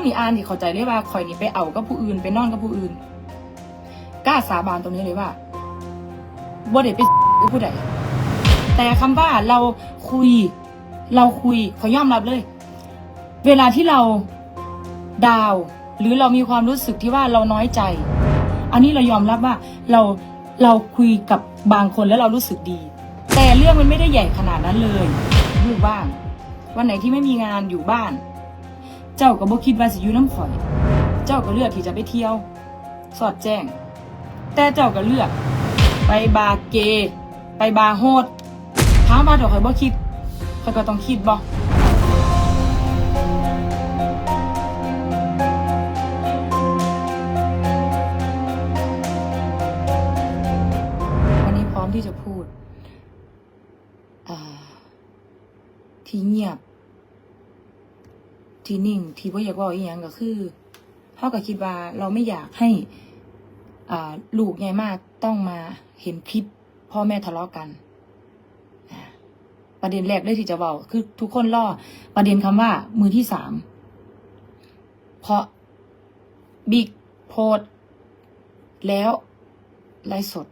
คนนี่อ่านนี่เข้าใจเลยว่าข่อยนี่ไปเอากับผู้อื่นไปนอนกับผู้อื่นกล้าสาบานตรงนี้เลยว่าบ่ได้ไปกับผู้ใดแต่คำว่าเราคุย เราคุยขอยอมรับเลย เวลาที่เราดาว หรือเรามีความรู้สึกที่ว่าเราน้อยใจ อันนี้เรายอมรับว่าเราเราคุยกับบางคนแล้วเรารู้สึกดี แต่เรื่องมันไม่ได้ใหญ่ขนาดนั้นเลยอยู่บ้านวันไหนที่ไม่มีงานอยู่บ้าน เจ้าก็บ่คิดว่าสิอยู่น้ำข่อย เจ้าก็เลือกที่จะไปเที่ยว สอดแจ้ง แต่เจ้าก็เลือก ไปบาร์เกย์ไปบาร์โฮดถามว่าเดี๋ยวข่อยบ่คิดข่อยก็ต้องคิดบ่วันนี้พร้อมที่จะพูดที่เงียบ ที่นิ่ง ที่พ่อยากบอกอีกอย่างก็คือเขาก็คิดว่าเราไม่อยากให้อ่าลูกใหญ่มากต้องมาเห็นคลิปพ่อแม่ทะเลาะกัน ประเด็นแรกเลยที่จะบอกคือทุกคนล่อประเด็นคำว่ามือที่สามเพราะบิ๊กโพสต์แล้วไลฟ์สด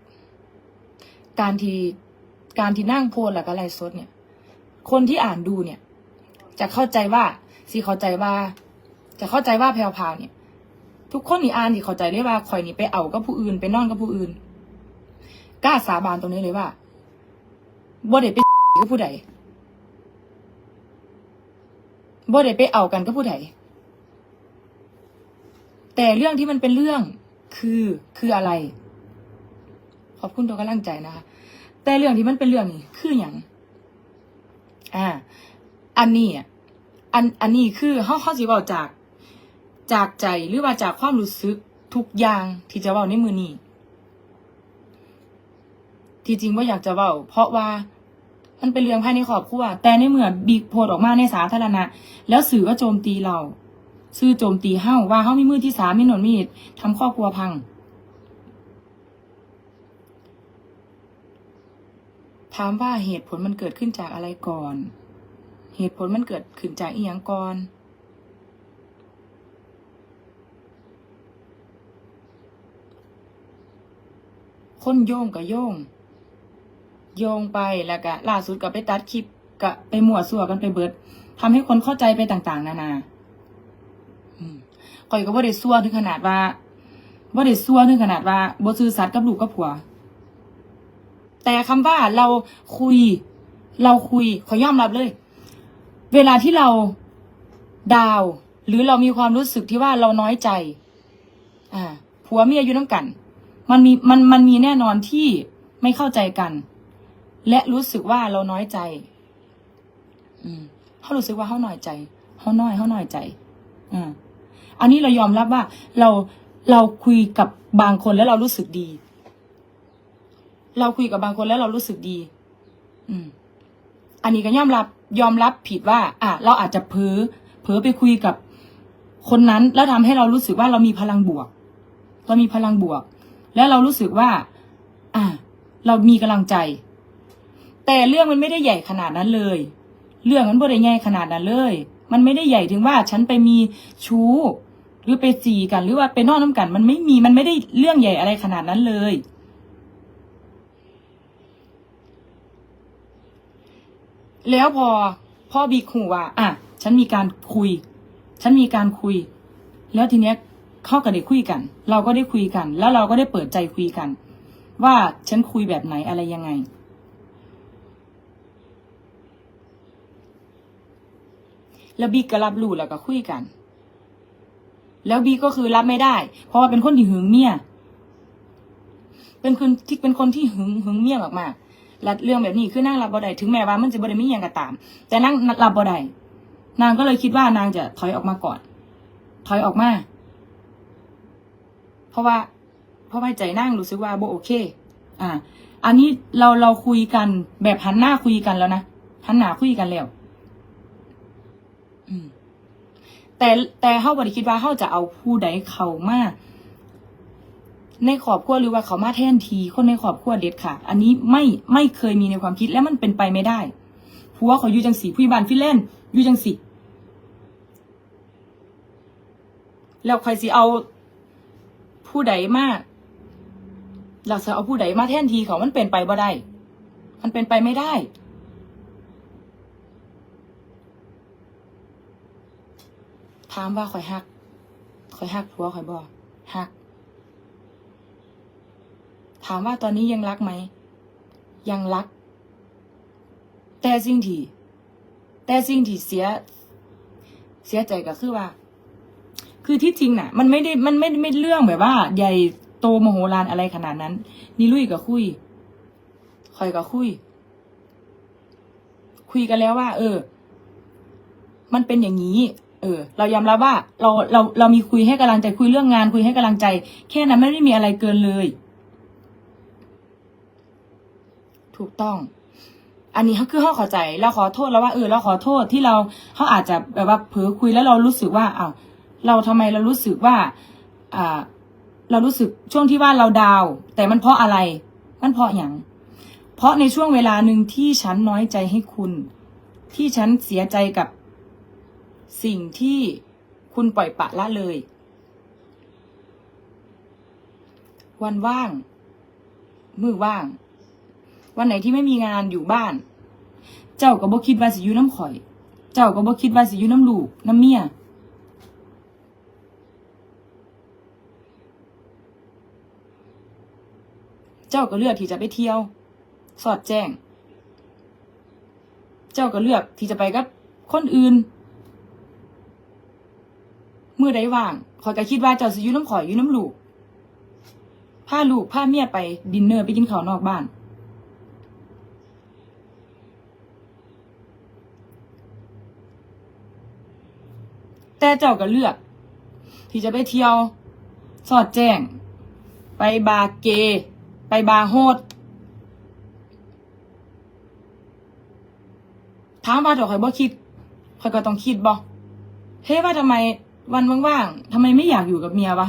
การที่การที่นั่งโพสต์แล้วก็ไลฟ์สดเนี่ย คนที่อ่านดูเนี่ย จะเข้าใจว่า สิเข้าใจว่า จะเข้าใจว่าแพรวพาวเนี่ย ทุกคนนี่อ่านที่เข้าใจเลยว่าข่อยนี่ไปเอากับผู้อื่นไปนอนกับผู้อื่นกล้าสาบานตรงนี้เลยว่าบ่ได้ไปกับผู้ใดบ่ได้ไปเอากันกับผู้ใดแต่เรื่องที่มันเป็นเรื่องคือคืออะไร ขอบคุณตัวกำลังใจนะคะ แต่เรื่องที่มันเป็นเรื่องนี่คืออย่าง อ่า อันนี้อะ อันอันนี้คือเขาเขาสิบอกจาก จากใจหรือว่าจากความรู้สึกทุกอย่างที่จะเว้าในมือนี้ที่จริงว่าอยากจะเว้าเพราะว่ามันเป็นเรื่องภายในครอบครัวแต่ในเมื่อบิ๊กโพสต์ออกมาในสาธารณะ แล้วสื่อก็โจมตีเราสื่อโจมตีเฮ้าว่าเฮ้ามีมือที่สามมีหนวดมีดทำครอบครัวพัง ถามว่าเหตุผลมันเกิดขึ้นจากอะไรก่อน เหตุผลมันเกิดขึ้นจากอีหยังก่อน คนโยงกับโยง โยงไปแล้วก็ล่าสุดก็ไปตัดคลิปก็ไปหมั่วสั่วกันไปเบิดทำให้คนเข้าใจไปต่างๆ นานาอืมก่อยก็บ่ได้สั่วถึงขนาดว่าบ่ได้สั่วถึงขนาดว่าบ่ซื่อสัตย์กับลูกกับผัว แต่คำว่าเราคุย เราคุยขอยอมรับเลย เวลาที่เราดาว หรือเรามีความรู้สึกที่ว่าเราน้อยใจ อ่าผัวเมียอยู่น้ำกัน มันมีมันมันมีแน่นอนที่ไม่เข้าใจกัน และรู้สึกว่าเราน้อยใจ อืมเขารู้สึกว่าเขาน้อยใจเขาน้อยเขาน้อยใจ อ่าอันนี้เรายอมรับว่าเราเราคุยกับบางคนแล้วเรารู้สึกดี เราคุยกับบางคนแล้วเรารู้สึกดี อืม อันนี้ก็ยอมรับ ยอมรับผิดว่า อะ เราอาจจะเพ้อเพ้อไปคุยกับคนนั้น แล้วทำให้เรารู้สึกว่าเรามีพลังบวกเรามีพลังบวก แล้วเรารู้สึกว่า อะ เรามีกำลังใจ แต่เรื่องมันไม่ได้ใหญ่ขนาดนั้นเลย เรื่องมันไม่ได้ใหญ่ขนาดนั้นเลย มันไม่ได้ใหญ่ถึงว่าฉันไปมีชู้ หรือไปจีกันหรือว่าไปนอนน้ำกัน มันไม่มีมันไม่ได้เรื่องใหญ่อะไรขนาดนั้นเลย แล้วพอพ่อบิ๊กหูว่า อะ ฉันมีการคุย ฉันมีการคุย แล้วทีเนี้ยเข้ากับได้คุยกัน เราก็ได้คุยกัน แล้วเราก็ได้เปิดใจคุยกัน ว่าฉันคุยแบบไหนอะไรยังไง แล้วบิ๊กก็รับรู้แล้วก็คุยกัน แล้วบิ๊กก็คือรับไม่ได้ เพราะว่าเป็นคนที่หึงเมียเป็นคนที่เป็นคนที่หึงหึงเมียมากๆ และเรื่องแบบนี้คือนางรับบ่ได้ถึงแม้ว่ามันจะบ่ได้มีอย่างก็ตาม แต่นางรับบ่ได้นางก็เลยคิดว่านางจะถอยออกมาก่อน ถอยออกมา เพราะว่า เพราะว่าใจนางรู้สึกว่าโบโอเค อ่า อันนี้เราเราคุยกันแบบหันหน้าคุยกันแล้วนะหันหน้าคุยกันแล้วแต่แต่เฮาบ่ได้คิดว่าเฮาจะเอาผู้ใดเข้ามา ในครอบครัวหรือว่าเขามาแทนทีคนในครอบครัวเด็ดขาดอันนี้ไม่ไม่เคยมีในความคิดและมันเป็นไปไม่ได้ผัวเขาอยู่จังสีผู้บานฟิแลนอยู่จังสีแล้วข่อยสิเอาผู้ใดมาเราจะเอาผู้ใดมาแทนทีเขามันเป็นไปบ่ได้ มันเป็นไปไม่ได้ ถามว่าข่อยฮักข่อยฮักผัวข่อยบ่ฮัก ถามว่าตอนนี้ยังรักไหม ยังรัก แต่สิ่งที่ แต่สิ่งที่เสีย เสียใจก็คือว่า คือที่จริงน่ะ มันไม่ได้มันไม่ไม่เรื่องแบบว่า ใหญ่โตมโหฬารอะไรขนาดนั้นนี่ลุยกับคุยคอยกับคุย คุยกันแล้วว่า เออ มันเป็นอย่างนี้ เออ เรายอมรับว่า เราเราเรามีคุยให้กำลังใจคุยเรื่องงาน คุยให้กำลังใจ แค่นั้นไม่ได้มีอะไรเกินเลย ถูกต้อง อันนี้เขาคือเขาเข้าใจเราขอโทษแล้วว่าเออเราขอโทษที่เราเขาอาจจะแบบว่าเผลอคุยแล้วเรารู้สึกว่าเอ้าเราทำไมเรารู้สึกว่าอ่าเรารู้สึกช่วงที่ว่าเราดาว แต่มันเพราะอะไร มันเพราะอย่าง เพราะในช่วงเวลาหนึ่งที่ฉันน้อยใจให้คุณ ที่ฉันเสียใจกับสิ่งที่คุณปล่อยปะละเลย วันว่าง มือว่าง วันไหนที่ไม่มีงานอยู่บ้าน เจ้าก็บ่คิดว่าสิอยู่น้ำข่อย เจ้าก็บ่คิดว่าสิอยู่น้ำลูกน้ำเมียเจ้าก็เลือกที่จะไปเที่ยว สอดแจ้ง เจ้าก็เลือกที่จะไปกับคนอื่น เมื่อใดว่างขอยก็คิดว่าเจ้าสิยู่น้ำข่อยยู่น้ำลูกพาลูกพาเมียไปดินเนอร์ไปกินข้าวนอกบ้าน แต่เจ้าก็เลือก ที่จะไปเที่ยว สอดแจ้ง ไปบาร์เกย์ไปบาร์โฮดถามว่าเดี๋ยวข่อยบ่คิดข่อยก็ต้องคิดบ่เฮ้ว่าทำไมวันว่างๆทำไมไม่อยากอยู่กับเมียวะ